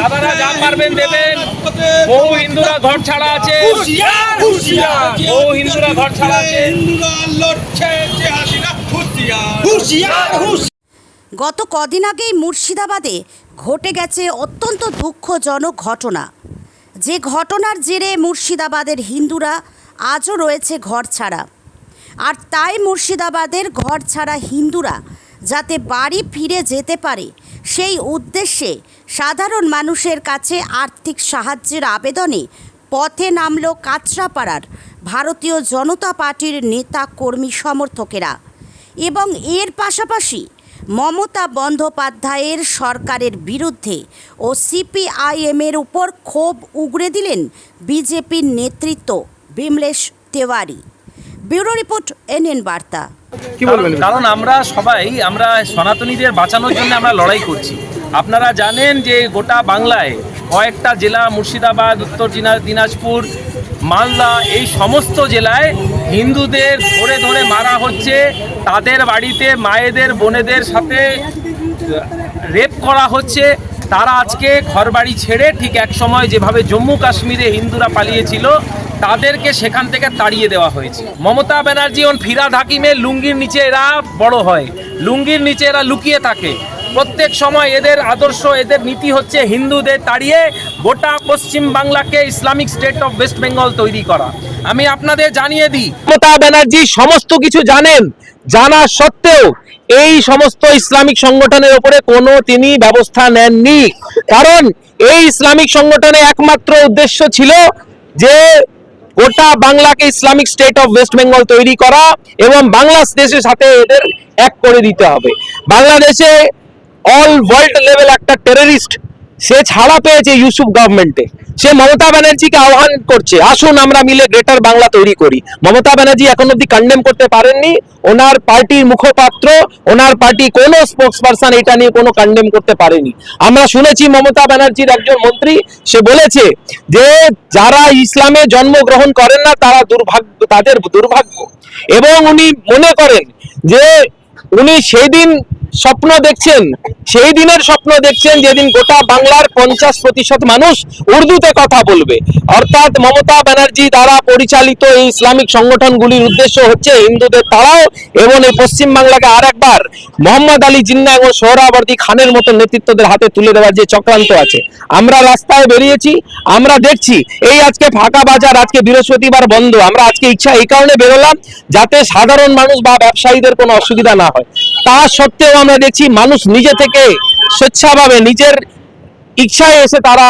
দাদারা দেবেন। বহু হিন্দুরা ঘর ছাড়া আছে। বহু হিন্দুরা ঘর ছাড়া আছে। গত কদিন আগেই মুর্শিদাবাদে ঘটে গেছে অত্যন্ত দুঃখজনক ঘটনা। যে ঘটনার জেরে মুর্শিদাবাদের হিন্দুরা আজও রয়েছে ঘর ছাড়া। আর তাই মুর্শিদাবাদের ঘর ছাড়া হিন্দুরা যাতে বাড়ি ফিরে যেতে পারে সেই উদ্দেশ্যে সাধারণ মানুষের কাছে আর্থিক সাহায্যের আবেদনে পথে নামল কাঁচরাপাড়ার ভারতীয় জনতা পার্টির নেতা কর্মী সমর্থকেরা এবং এর পাশাপাশি মমতা বন্দ্যোপাধ্যায়ের সরকারের বিরুদ্ধে ও সিপিআইএমের উপর ক্ষোভ উগরে দিলেন বিজেপির নেতৃত্ব Bimalesh Tiwari. Bureau report NN Barta. কি বলবেন? কারণ আমরা সবাই আমরা সনাতনীদের বাঁচানোর জন্য আমরা লড়াই করছি। আপনারা জানেন যে গোটা বাংলায় কয়েকটা জেলা মুর্শিদাবাদ উত্তর দিনাজপুর মালদা এই সমস্ত জেলায় হিন্দুদের ধরে ধরে মারা হচ্ছে। তাদের বাড়িতে মায়েদের বোনেদের সাথে রেপ করা হচ্ছে। তারা আজকে ঘরবাড়ি ছেড়ে ঠিক এক সময় যেভাবে জম্মু কাশ্মীরে হিন্দুরা পালিয়েছিল তাদেরকে সেখান থেকে তাড়িয়ে দেওয়া হয়েছে। মমতা ব্যানার্জি এবং ফিরাদ হাকিমের লুঙ্গির নিচে এরা বড় হয়। লুঙ্গির নিচে এরা লুকিয়ে থাকে। প্রত্যেক সময় এদের আদর্শ, এদের নীতি হচ্ছে হিন্দুদের তাড়িয়ে গোটা পশ্চিম বাংলাকে Islamic state of West Bengal তৈরি করা। আমি আপনাদের জানিয়ে দিই, মমতা ব্যানার্জি সমস্ত কিছু জানেন। জানা সত্ত্বেও এই সমস্ত ইসলামিক সংগঠনের উপরে কোনো তিনি ব্যবস্থা নেননি। কারণ এই ইসলামিক সংগঠনের একমাত্র উদ্দেশ্য ছিল যে গোটা বাংলাকে Islamic state of West Bengal তৈরি করা এবং বাংলাদেশের সাথে এদের এক করে দিতে হবে। বাংলাদেশে অল ওয়ার্ল্ড লেভেল একটা টেররিস্ট সে ছাড়া পেয়েছে ইউসুফ গভর্নমেন্টে সে মমতা ব্যানার্জিকে আহ্বান করছে, আসুন আমরা মিলে গ্রেটার বাংলা তৈরি করি। মমতা ব্যানার্জি এখন অব্দি কন্ডেম করতে পারেননি, ওনার পার্টির মুখপাত্র, ওনার পার্টি কোনো স্পোক্স পারসন এটা নিয়ে কোনো কন্ডেম করতে পারেনি। আমরা শুনেছি মমতা ব্যানার্জির একজন মন্ত্রী, সে বলেছে যে যারা ইসলামে জন্মগ্রহণ করেন না, তারা দুর্ভাগ্য, তাদের দুর্ভাগ্য। এবং উনি মনে করেন যে উনি সেই দিন স্বপ্ন দেখছেন, সেই দিনের স্বপ্ন দেখছেন যেদিন গোটা বাংলার পঞ্চাশ প্রতিশত মানুষ উর্দুতে কথা বলবে। অর্থাৎ মমতা ব্যানার্জি দ্বারা পরিচালিত এই ইসলামিক সংগঠনগুলির উদ্দেশ্য হচ্ছে হিন্দুদের তাড়াও এবং এই পশ্চিম বাংলাকে আর একবার মোহাম্মদ আলী জিন্না এবং সোহরাবর্দী খানের মতো নেতৃত্বদের হাতে তুলে দেওয়ার যে চক্রান্ত আছে। আমরা রাস্তায় বেরিয়েছি, আমরা দেখছি, এই আজকে ফাঁকা বাজার, আজকে বৃহস্পতিবার বন্ধ। আমরা আজকে ইচ্ছা এই কারণে বেরোলাম যাতে সাধারণ মানুষ বা ব্যবসায়ীদের কোনো অসুবিধা না হয়। তা সত্ত্বেও আমরা দেখছি মানুষ নিজে থেকে স্বেচ্ছাভাবে নিজের ইচ্ছায় এসে তারা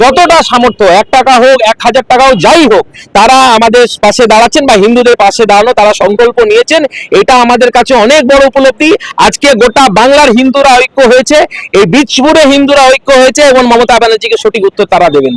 যতটা সামর্থ্য, এক টাকা হোক, এক হাজার টাকাও যাই হোক, তারা আমাদের পাশে দাঁড়াচ্ছেন বা হিন্দুদের পাশে দাঁড়ানো তারা সংকল্প নিয়েছেন। এটা আমাদের কাছে অনেক বড় উপলব্ধি। আজকে গোটা বাংলার হিন্দুরা ঐক্য হয়েছে। এই বীজপুরে হিন্দুরা ঐক্য হয়েছে এবং মমতা ব্যানার্জিকে সঠিক উত্তর তারা দেবেন।